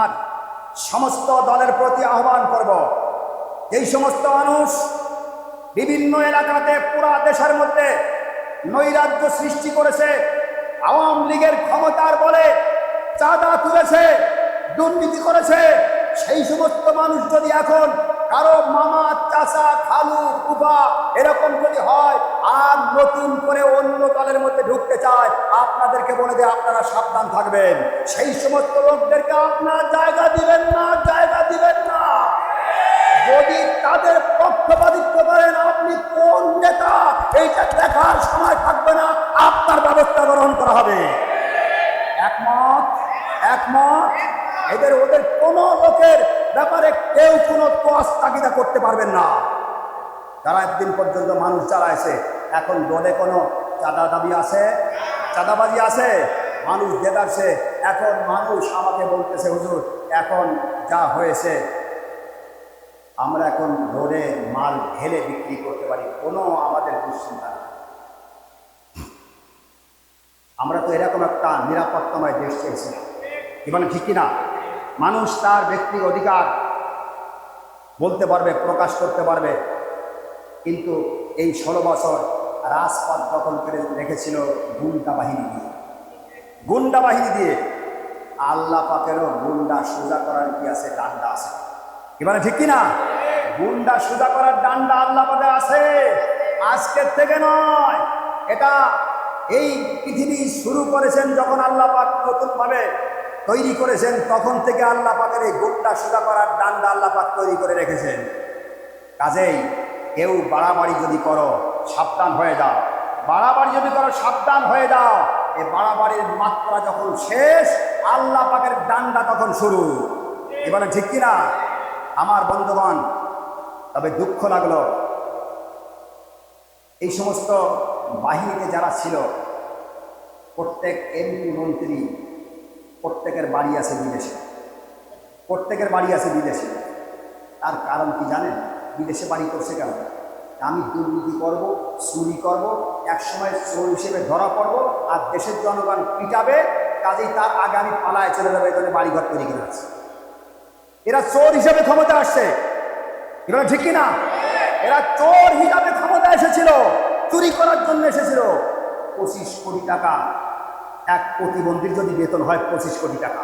আর সমস্ত দলের প্রতি আহ্বান করব। এই সমস্ত মানুষ বিভিন্ন এলাকাতে পুরা দেশের মধ্যে নৈরাজ্য সৃষ্টি করেছে। আওয়ামী লীগের ক্ষমতার বলে চাঁদা তুলেছে, দুর্নীতি করেছে। সেই সমস্ত মানুষ যদি এখন কারও মামা, চাচা, খালু কুবা এরকম যদি হয়, আর নতুন করে অন্য দলের মধ্যে ঢুকতে চায়, আপনাদেরকে বলে দিয়ে, আপনারা সাবধান থাকবেন। সেই সমস্ত লোকদেরকে আপনারা জায়গা দিবেন না, জায়গা দিবেন না। যদি তাদের পক্ষপাতিত্ব করেন, আপনি কোন নেতা? এইটা দেখার সময় থাকবে না, আপনার ব্যবস্থা গ্রহণ করা হবে। একমত? একমত? এদের, ওদের কোন লোকের ব্যাপারে কেউ কোনো তোয়াজ তাগিদা করতে পারবেন না। যারা একদিন পর্যন্ত মানুষ চালাইছে, এখন দলে কোনো চাঁদা দাবি আছে? চাঁদাবাজি আছে? মানুষ দেদারছে এখন মানুষ আমাকে বলতেছে, হুজুর, এখন যা হয়েছে, আমরা এখন রোডে মাল ঢেলে বিক্রি করতে পারি। কোনো আমাদের দুশ্চিন্তা নেই। আমরা তো এরকম একটা নিরাপত্তাময় দেশ চেয়েছিলাম কি বলেন, ঠিক কিনা? মানুষ তার ব্যক্তি অধিকার বলতে পারবে, প্রকাশ করতে পারবে। কিন্তু এই ষোলো বছর রাজপথ দখল করে রেখেছিল গুন্ডা বাহিনী দিয়ে। গুন্ডা বাহিনী দিয়ে আল্লাহ পাকেরও গুন্ডা সোজা করার কি আছে? ডান্ডা আছে। মানে ঠিক কিনা? গুন্ডা সোজা করার ডান্ডা আল্লাহ পাকে আছে। আজকের থেকে নয়। এটা এই পৃথিবী শুরু করেছেন যখন আল্লাহ পাক নতুন ভাবে তৈরি করেছেন, তখন থেকে আল্লাহ পাকের এই গুন্ডা সুদা করার ডান্ডা আল্লাহ পাক তৈরি করে রেখেছেন। কাজেই কেউ বাড়াবাড়ি যদি করো, সাবধান হয়ে যাও। বাড়াবাড়ি যদি করো, সাবধান হয়ে যাও। এই বাড়াবাড়ির মাত্রা যখন শেষ, আল্লাহ পাকের ডান্ডা তখন শুরু। এবারে ঠিক কিনা আমার বন্ধুগণ, তবে দুঃখ লাগল। এই সমস্ত বাহিনীতে যারা ছিল, প্রত্যেক এমপি, মন্ত্রী প্রত্যেকের বাড়ি আছে বিদেশে। প্রত্যেকের বাড়ি আছে বিদেশে। তার কারণ কি জানেন? বিদেশে বাড়ি করছে কেন? আমি দুর্নীতি করব, চুরি করব, একসময় চোর হিসেবে ধরা পড়ব, আর দেশের জনগণ পিটাবে, কাজেই তার আগে আমি পালায় চলে যাবে এখানে বাড়িঘর তৈরি করে আছে এরা চোর হিসেবে ক্ষমতা আসছে। এরা ঠিক কিনা? এরা চোর হিসাবে ক্ষমতা এসেছিল, চুরি করার জন্য এসেছিল। পঁচিশ কোটি টাকা এক প্রতিবন্ধীর যদি বেতন হয় পঁচিশ কোটি টাকা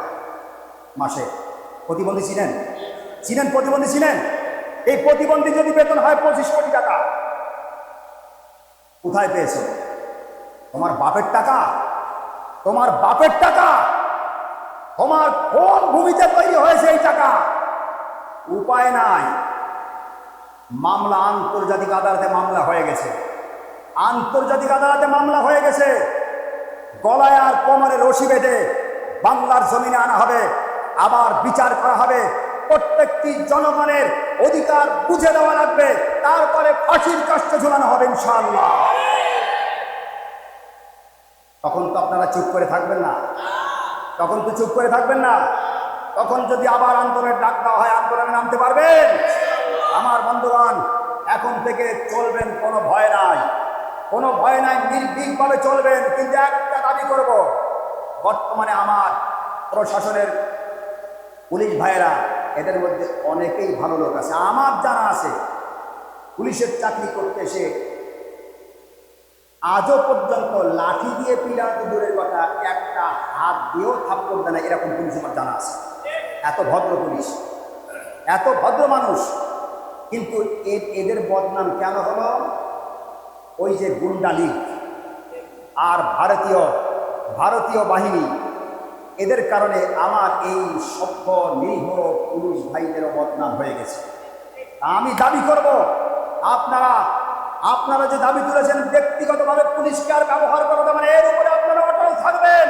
মাসে। প্রতিবন্ধী ছিলেন? ছিলেন প্রতিবন্ধী ছিলেন? এই প্রতিবন্ধী যদি বেতন হয় পঁচিশ কোটি টাকা, কোথায় পেয়েছ? তোমার বাপের টাকা? তোমার বাপের টাকা? তোমার কোন ভূমিতে তৈরি হয়েছে এই টাকা? উপায় নাই। মামলা আন্তর্জাতিক আদালতে মামলা হয়ে গেছে। আন্তর্জাতিক আদালতে মামলা হয়ে গেছে। গলায় আর কোমরে রশি বেঁধে বাংলার জমিনে আনা হবে। আবার বিচার করা হবে। প্রত্যেকটি জনগণের অধিকার বুঝে দেওয়া লাগবে। তারপরে ফাঁসির কাষ্টে ঝুলানো হবে ইনশাআল্লাহ। তখন তো আপনারা চুপ করে থাকবেন না। তখন তো চুপ করে থাকবেন না। তখন যদি আবার আন্দোলনের ডাক দেওয়া হয়, আন্দোলনে নামতে পারবেন? আমার বন্ধুগণ, এখন থেকে চলবেন, কোনো ভয় নাই। কোনো ভয় নাই, নির্ভীকভাবে চলবেন। কিন্তু একটা বর্তমানে আমার প্রশাসনের পুলিশ ভাইয়েরা, এদের মধ্যে অনেকেই ভালো লোক আছে। আমার জানা আছে, পুলিশের চাকরি করতে এসে আজও পর্যন্ত লাঠি দিয়ে পিড়াতে দূরের কথা একটা হাত দিয়েও থাপ্পড় দেয় না, এরকম পুলিশ আমার জানা আছে। এত ভদ্র পুলিশ, এত ভদ্র মানুষ। কিন্তু এদের বদনাম কেন হলো? ওই যে গুন্ডা লীগ আর ভারতীয় ভারতীয় বাহিনী। এদের কারণে আমার এই সভ্য, নিরীহ পুরুষ ভাইদেরও বদনাম হয়ে গেছে। আমি দাবি করব, আপনারা আপনারা যে দাবি তুলেছেন ব্যক্তিগতভাবে পুলিশকে আর ব্যবহার করা যাবে না, এর উপরে আপনারা অটল থাকবেন।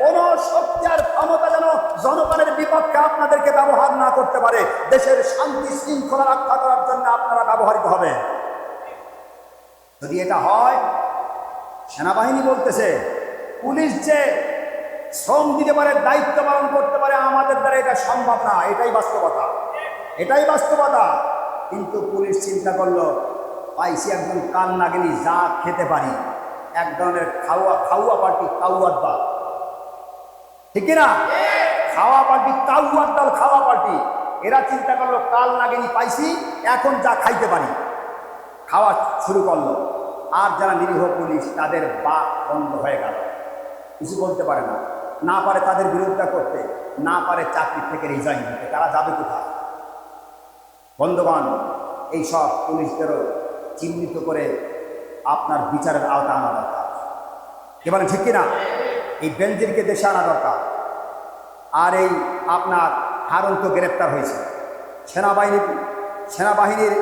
কোন শক্তি আর ক্ষমতা যেন জনগণের বিপক্ষে আপনাদেরকে ব্যবহার না করতে পারে, দেশের শান্তি শৃঙ্খলা রক্ষা করার জন্য আপনারা ব্যবহৃত হবেন যদি এটা হয়, সেনাবাহিনী বলতেছে পুলিশ যে শ্রম দিতে পারে, দায়িত্ব পালন করতে পারে, আমাদের দ্বারা এটা সম্ভব না। এটাই বাস্তবতা। এটাই বাস্তবতা। কিন্তু পুলিশ চিন্তা করল, পাইছি একজন কান নাগিনি, যা খেতে পারি। এক ধরনের খাওয়া খাওয়া পার্টি খাওয়ার দল। ঠিক না? খাওয়া পার্টি কাউয়ার দল, খাওয়া পার্টি। এরা চিন্তা করল, কাল লাগেনি পাইছি, এখন যা খাইতে পারি। খাওয়া শুরু করল। আর যারা নিরীহ পুলিশ, তাদের বাক বন্ধ হয়ে গেল। কিছু বলতে পারে না। না পারে তাদের বিরোধিতা করতে, না পারে চাকরি থেকে রিজাইন দিতে তারা যাবে কোথায়? বন্ধুবান এই সব পুলিশদেরও চিহ্নিত করে আপনার বিচারের আওতা আনা দরকার। কে বলেন ঠিক কিনা? এই বেঞ্জিরকে দেশে আনা দরকার। আর এই আপনার হারুন তো গ্রেপ্তার হয়েছে। সেনাবাহিনী সেনাবাহিনীর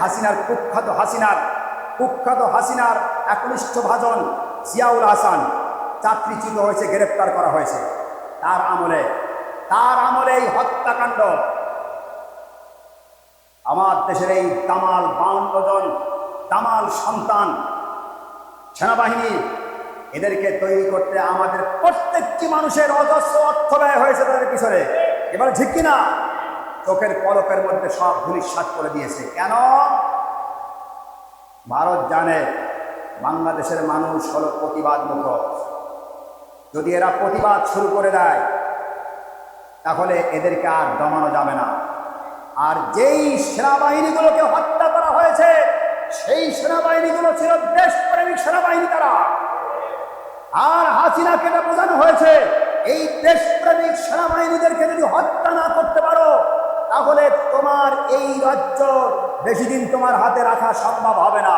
হাসিনার কুখ্যাত হাসিনার কুখ্যাত হাসিনার একনিষ্ঠ ভাজন জিয়াউল হাসান চাকরিচ্যুত হয়েছে, গ্রেপ্তার করা হয়েছে। তার আমলে তার আমলে এই হত্যাকাণ্ড। আমার দেশের এই দামাল বাউন্ন জন দামাল সন্তান, সেনাবাহিনী, এদেরকে তৈরি করতে আমাদের প্রত্যেকটি মানুষের অজস্র অর্থ ব্যয় হয়েছে তাদের পিছনে। এবার ঠিক কিনা? চোখের পলকের মধ্যে সব ধুলিস্বাদ করে দিয়েছে। কেন? ভারত জানে বাংলাদেশের মানুষ হলো প্রতিবাদ যদি এরা প্রতিবাদ শুরু করে দেয়, তাহলে এদেরকে আর দমানো যাবে না। আর যেই সেনাবাহিনীগুলোকে হত্যা করা হয়েছে, সেই সেনাবাহিনীগুলো ছিল দেশপ্রেমিক সেনাবাহিনী তারা। আর হাসিনাকে এটা বোঝানো হয়েছে, এই দেশপ্রেমিক সেনাবাহিনীদেরকে যদি হত্যা না করতে পারো, তাহলে তোমার এই রাজ্য বেশি দিন তোমার হাতে রাখা সম্ভব হবে না।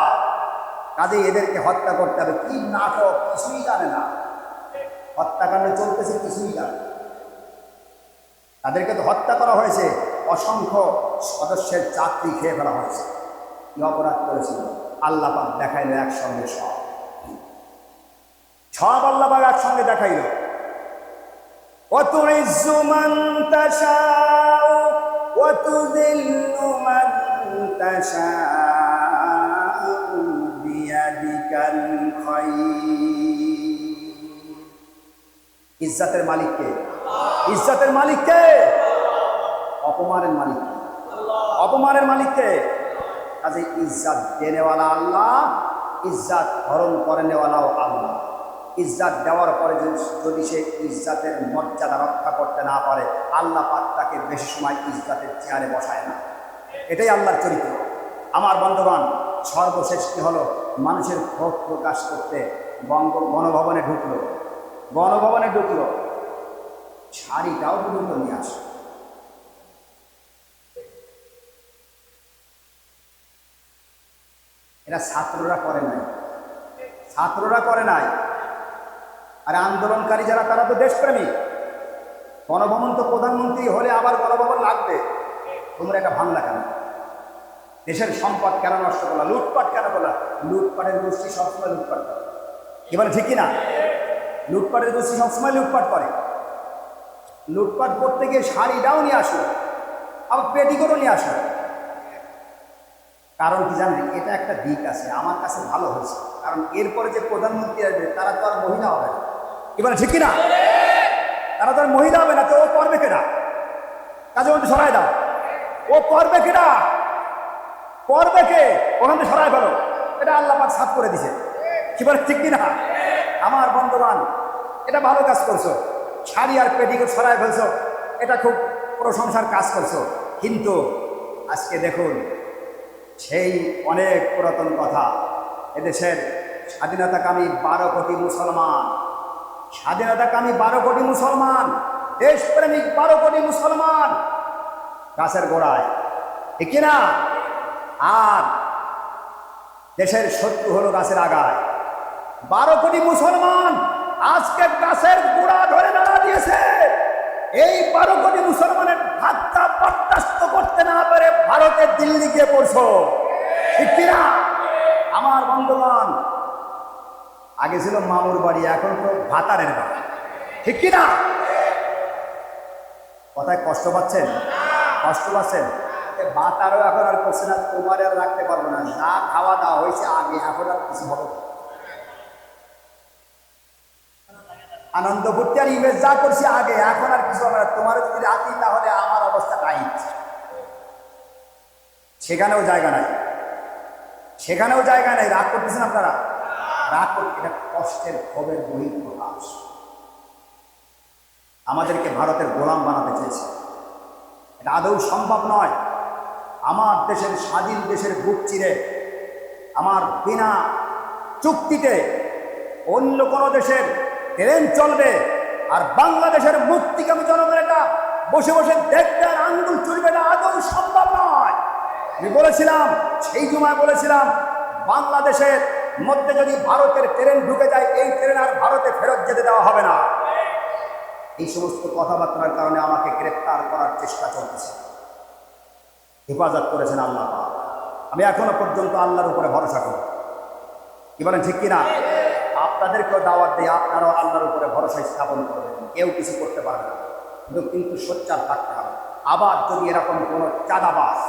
কাজে এদেরকে হত্যা করতে হবে। কি নাটক, কিছুই জানে না। হত্যাকাণ্ড চলতেছে কিছুই জানে না। তাদেরকে তো হত্যা করা হয়েছে অসংখ্য সদস্যের চাকরি খেয়ে ফেলা হয়েছে কি অপরাধ করেছিল আল্লাহ পাক দেখাইল একসঙ্গে সব সব আল্লাহ পাক একসঙ্গে দেখাইল وتعز من تشاء وتذل من تشاء ইজ্জাতের মালিককে ইজ্জাতের মালিককে অপমানের মালিক অপমানের মালিককে কাজে ইজ্জাত দেনেওয়ালা আল্লাহ, ইজ্জাত হরণ করে নেওয়ালাও আল্লাহ। ইজ্জাত দেওয়ার পরে যদি- সে ইজ্জাতের মর্যাদা রক্ষা করতে না পারে, আল্লাহ পাক তাকে বেশি সময় ইজ্জাতের চেয়ারে বসায় না। এটাই আল্লাহর চরিত্র। আমার বন্ধুবান সর্বশেষ কি হলো? মানুষের ক্ষোভ প্রকাশ করতে বঙ্গ গণভবনে ঢুকলো। গণভবনে ঢুকলো। শাড়িটাও পর্যন্ত নিয়ে আসে। এরা ছাত্ররা করে নাই। ছাত্ররা করে নাই। আর আন্দোলনকারী যারা, তারা তো দেশপ্রেমী। গণভবন তো প্রধানমন্ত্রী হলে আবার গণভবন লাগবে। তোমরা এটা ভাঙলা কেন? দেশের সম্পদ কেন নষ্ট করলা? লুটপাট কেন করলা? লুটপাটের গোষ্ঠী সবসময় লুটপাট করে। কি বলে ঠিক না? লুটপাটের গোষ্ঠী সবসময় লুটপাট করে। লুটপাট করতে গিয়ে শাড়িটাও নিয়ে আসলো আবার পেটিকোটও নিয়ে আসলো কারণ কি জানেন, এটা একটা দিক আছে, আমার কাছে ভালো হয়েছে। কারণ এরপরে যে প্রধানমন্ত্রী আসবে, তারা তো আর মহিলা হবে না। বলে, ঠিক কিনা? তারা তো আর মহিলা হবে না, তো ও করবে কেনা? কাজে ওখানে সরাই দাও। ও করবে কেনা? করবে কে? ওখান থেকে সরাই ফেলো। এটা আল্লাহ পাক সাফ করে দিছে কি বলে, ঠিক কিনা? আমার বন্ধুবান এটা ভালো কাজ করছ। শাড়ি আর পেটিকে সরাই ফেলছো। এটা খুব প্রশংসার কাজ করছ। কিন্তু আজকে দেখুন, সেই অনেক পুরাতন কথা। এদেশের স্বাধীনতাকামী বারো কোটি মুসলমান, স্বাধীনতাকামী বারো কোটি মুসলমান, দেশপ্রেমিক বারো কোটি মুসলমান, গাছের গোড়ায়। ঠিক না আর দেশের শত্রু হলো গাছের আগায়। বারো কোটি মুসলমান আজকে গাছের গোড়া ধরে নাড়া দিয়েছে। এই বারো কোটি মুসলমানের হাতটা বরদাস্ত করতে না পারে ভারতের দিল্লি গিয়ে পড়ছো। ঠিক কিনা? আমার বন্ধুবান আগে ছিল মামুর বাড়ি, এখন তো ভাতারের বাড়ি। ঠিক কিনা? কথায় কষ্ট পাচ্ছেন? কষ্ট পাচ্ছেন? এ ভাতারও এখন আর করছে না তোমার আর রাখতে পারব না। যা খাওয়া দাওয়া হয়েছে, আগে, এখন আর কিছু হবে আনন্দ করতে আর ইমেজ যা করছি আগে, এখন আর কিছু হবে না। তোমার যদি রাখি, তাহলে আমার অবস্থা টাইট সেখানেও জায়গা নাই। সেখানেও জায়গা নেই। রাগ করতেছেন আপনারা? রাগ এটা কষ্টের ক্ষোভের বহিঃপ্রকাশ। আমাদেরকে ভারতের গোলাম বানাতে চেয়েছে। এটা আদৌ সম্ভব নয়। আমার দেশের স্বাধীন দেশের বুক চিরে, আমার বিনা চুক্তিতে অন্য কোনো দেশের ট্রেন চলবে। আর বাংলাদেশের মুক্তিকামী জনগণ এটা বসে বসে দেখবে আর আঙ্গুল চলবে না, আদৌ সম্ভব নয়। আমি বলেছিলাম, সেই জুমায় বলেছিলাম, বাংলাদেশের মধ্যে যদি ভারতের ট্রেন ঢুকে যায়, এই ট্রেন আর ভারতে ফেরত যেতে দেওয়া হবে না। এই সমস্ত কথাবার্তার কারণে আমাকে গ্রেপ্তার করার চেষ্টা চলতেছে। হেফাজত করেছেন আল্লাহ আমি এখনও পর্যন্ত আল্লাহর উপরে ভরসা করি। কি বলেন, ঠিক কিনা? আপনাদেরকেও দাওয়াত দিয়ে আপনারাও আল্লাহর উপরে ভরসা স্থাপন করবেন। কেউ কিছু করতে পারবে না। কিন্তু কিন্তু সোচ্চার থাকতে হবে। আবার যদি এরকম কোনো চাঁদাবাস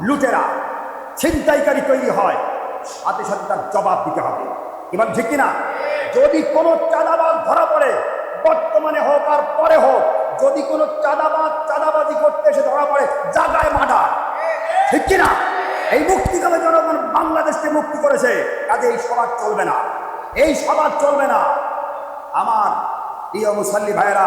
লুটেরা, ছিনতাইকারী তৈরি হয়, সাথে সাথে তার জবাব দিতে হবে। এবার ঠিক কিনা? যদি কোনো চাঁদাবাজ ধরা পড়ে, বর্তমানে হোক আর পরে হোক, যদি কোনো চাঁদাবাজ, চাঁদাবাজি করতে এসে ধরা পড়ে, জাগায় মাডার ঠিক কিনা? এই মুক্তিকামী জনগণ বাংলাদেশকে মুক্তি করেছে কাজে এই সমাজ চলবে না। এই সমাজ চলবে না। আমার প্রিয় মুসল্লি ভাইয়েরা,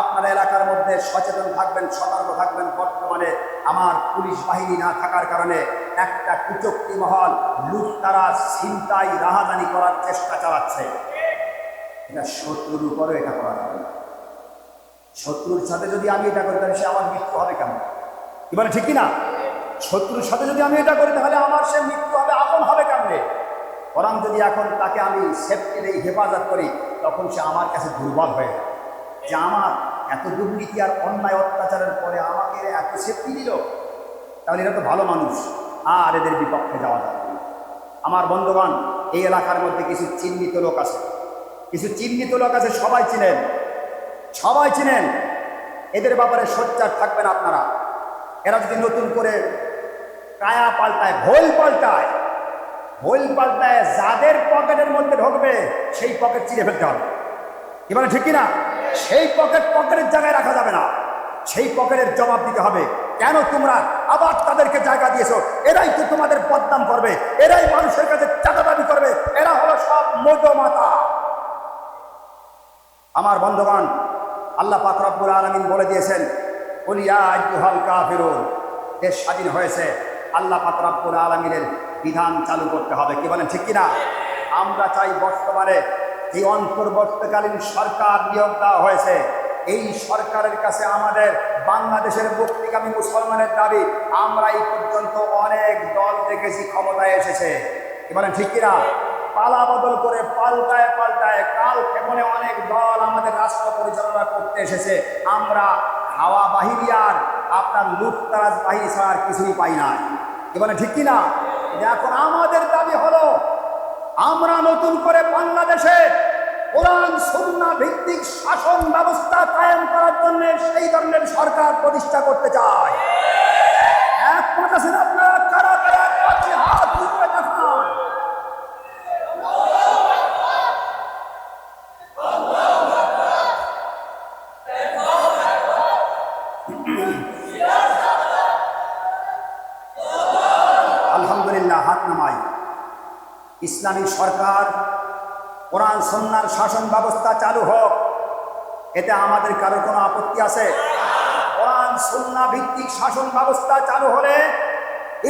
আপনার এলাকার মধ্যে সচেতন থাকবেন, সতর্ক থাকবেন। বর্তমানে আমার পুলিশ বাহিনী না থাকার কারণে একটা কুচক্তি মহল লুটতারা, ছিনতাই, রাহাদানি করার চেষ্টা চালাচ্ছে। এটা শত্রুর উপরে এটা করা যাবে না। শত্রুর সাথে যদি আমি এটা করি, তাহলে সে আমার মৃত্যু হবে কেন? এবারে ঠিক কিনা শত্রুর সাথে যদি আমি এটা করি, তাহলে আমার সে মৃত্যু হবে, আপন হবে কেমনে? বরং যদি এখন তাকে আমি সেফটি দেই হেফাজত করি, তখন সে আমার কাছে দুর্বল হয়ে যে আমার এত দুর্নীতি আর অন্যায় অত্যাচারের পরে আমাকে এত সেফটি দিল, তাহলে এরা তো ভালো মানুষ, আর এদের বিপক্ষে যাওয়া যাবে। আমার বন্ধুগণ, এই এলাকার মধ্যে কিছু চিহ্নিত লোক আছে। কিছু চিহ্নিত লোক আছে, সবাই চিনেন। সবাই চিনেন। এদের ব্যাপারে সোচ্চার থাকবেন আপনারা। এরা যদি নতুন করে কায়া পাল্টায়, ভোল পাল্টায় ভোল পাল্টায় যাদের পকেটের মধ্যে ঢুকবে, সেই পকেট চিরে ফেলতে হবে। এবারে ঠিক কিনা? সেই পকেট পকেটের জায়গায় রাখা যাবে না। সেই পকেটের জবাব দিতে হবে, কেন তোমরা আবার তাদেরকে জায়গা দিয়েছ? এরাই তো তোমাদের বদনাম করবে, এরাই মানুষের কাছে চাঁদা দাবি করবে, এরা হলো সব মোটো মাতা। আমার বন্ধুগণ, আল্লাহ পাক রব্বুল আলামিন বলে দিয়েছেন আইয়ুহাল কাফিরুন। দেশ স্বাধীন হয়েছে, আল্লাহ পাক রব্বুল আলামিনের বিধান চালু করতে হবে। কি বলেন, ঠিক কিনা? আমরা চাই বর্তমানে যে অন্তর্বর্তীকালীন সরকার নিয়োগ দেওয়া হয়েছে। এই সরকারের কাছে আমাদের বাংলাদেশের মুক্তিকামী মুসলমানের দাবি, আমরা এই পর্যন্ত অনেক দল দেখেছি ক্ষমতায় এসেছে। কি বলেন, ঠিক কিনা? পালা বদল করে পাল্টায় পাল্টায় কাল কেমনে অনেক দল আমাদের রাষ্ট্র পরিচালনা করতে এসেছে। আমরা হাওয়া বাহিনী আর আপনার লুটতারাজ বাহিনী ছাড়া আর কিছুই পাই না এবারে ঠিক কিনা? এখন আমাদের দাবি হলো, আমরা নতুন করে বাংলাদেশে কোরআন সুন্না ভিত্তিক শাসন ব্যবস্থা কায়েম করার জন্য সেই ধরনের সরকার প্রতিষ্ঠা করতে চায় এক কথা আপনারা কারা কারা একমাত্র হাত উপরে দেখান আলহামদুলিল্লাহ হাত নামাই ইসলামী সরকার, কোরআন সন্ন্যার শাসন ব্যবস্থা চালু হোক, এতে আমাদের কারও কোনো আপত্তি আছে? কোরআন, সন্না ভিত্তিক শাসন ব্যবস্থা চালু হলে,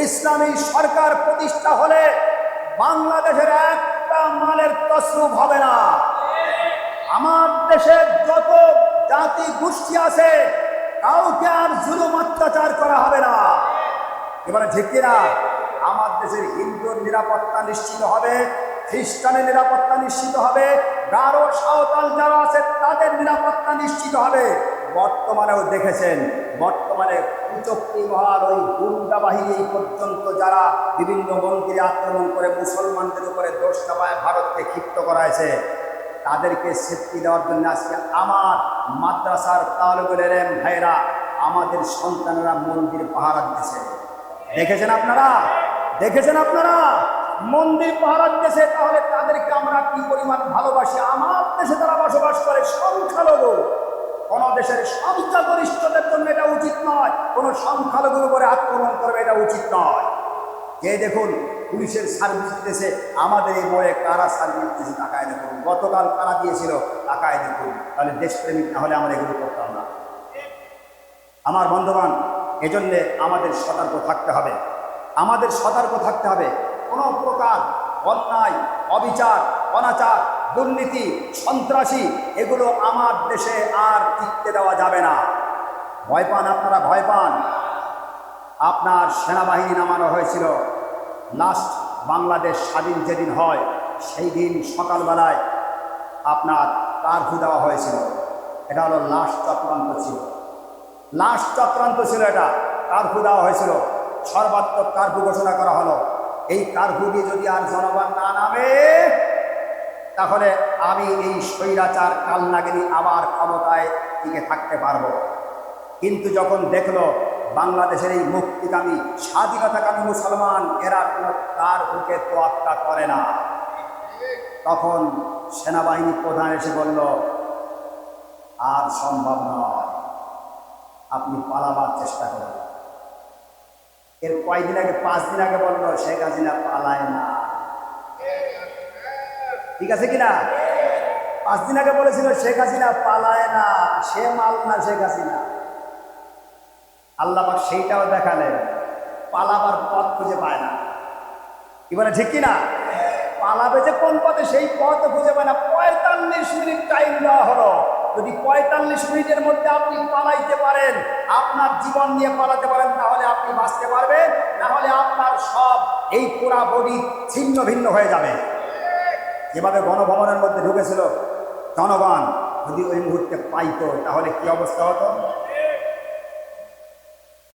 ইসলামী সরকার প্রতিষ্ঠা হলে বাংলাদেশের একটা মালের তসরুপ হবে না। আমার দেশের যত জাতি গোষ্ঠী আছে, কাউকে আর জুলুম অত্যাচার করা হবে না। এবারে ঠিক আমার দেশের হিন্দুর নিরাপত্তা নিশ্চিত হবে। খ্রিস্টানের নিরাপত্তা নিশ্চিত হবে। গারো, সাঁওতাল যারা আছে, তাদের নিরাপত্তা নিশ্চিত হবে। বর্তমানেও দেখেছেন, বর্তমানে কুচক্রি মহাল ওই গুন্ডা বাহিনী পর্যন্ত যারা বিভিন্ন মন্দিরে আক্রমণ করে মুসলমানদের উপরে দোষ ভারতকে ক্ষিপ্ত করাইছে, তাদেরকে সেফটি দেওয়ার জন্য আজকে আমার মাদ্রাসার তালবের ভাইরা আমাদের সন্তানেরা মন্দির পাহারা দিতেছে। দেখেছেন আপনারা? দেখেছেন আপনারা? মন্দির পাহারা দিতেছে তাহলে তাদেরকে আমরা কি পরিমাণ ভালোবাসি? আমার দেশে তারা বসবাস করে সংখ্যালঘু। কোন দেশের সংখ্যাগরিষ্ঠদের জন্য এটা উচিত নয়, কোন সংখ্যালঘুর উপরে আক্রমণ করবে এটা উচিত নয়। যে দেখুন, পুলিশের সার্ভিস দিতেছে, আমাদের এই বয়ে কারা সার্ভিস দিতেছে তাকায় দেখুন। গতকাল কারা দিয়েছিল তাকায় দেখুন। তাহলে দেশপ্রেমিক না হলে আমরা এগুলো করতাম না। আমার বন্ধুবান এজন্যে আমাদের সতর্ক থাকতে হবে। আমাদের সতর্ক থাকতে হবে। কোনো প্রকার অন্যায়, অবিচার, অনাচার, দুর্নীতি, সন্ত্রাসী, এগুলো আমার দেশে আর টিকতে দেওয়া যাবে না। ভয় পান আপনারা, ভয় পান। আপনার সেনাবাহিনী নামানো হয়েছিল। লাস্ট বাংলাদেশ স্বাধীন যেদিন হয়, সেই দিন সকালবেলায় আপনার কারফু দেওয়া হয়েছিল। এটা হলো লাস্ট চক্রান্ত ছিল। লাস্ট চক্রান্ত ছিল এটা। কারফু দেওয়া হয়েছিল। সর্বাত্মক কারফু ঘোষণা করা হলো। এই কারফু যদি আর জনগণ না নামে, তাহলে আমি এই স্বৈরাচার কালনাগিনী আবার ক্ষমতায় টিকে থাকতে পারব। কিন্তু যখন দেখল বাংলাদেশের এই মুক্তিকামী, স্বাধীনতাকামী মুসলমান, এরা কোনো তার বুকে তোয়াক্কা করে না। তখন সেনাবাহিনী প্রধান এসে বলল, আর সম্ভব নয়। আপনি পালাবার চেষ্টা করুন। এর কয়দিন আগে, পাঁচ দিন আগে বলল, শেখ হাসিনা পালায় না। ঠিক আছে কিনা? পাঁচ দিন আগে বলেছিল, শেখ হাসিনা পালায় না, সে মাল না শেখ হাসিনা। আল্লাহ সেইটাও দেখালেন, পালাবার পথ খুঁজে পায় না। কি বলে, ঠিক কিনা? পালাবে যে কোন পথে, সেই পথ খুঁজে পায় না। পঁয়তাল্লিশ মিনিট টাইম দেওয়া হলো। যদি পঁয়তাল্লিশ মিনিটের মধ্যে আপনি পালাইতে পারেন, আপনার জীবন নিয়ে পালাতে পারেন, তাহলে আপনি বাঁচতে পারবেন নাহলে আপনার সব এই পুরা বডি ছিন্ন ভিন্ন হয়ে যাবে। যেভাবে গণভবনের মধ্যে ঢুকেছিল জনগণ, যদি ওই মুহূর্তে পাইতো, তাহলে কি অবস্থা হতো?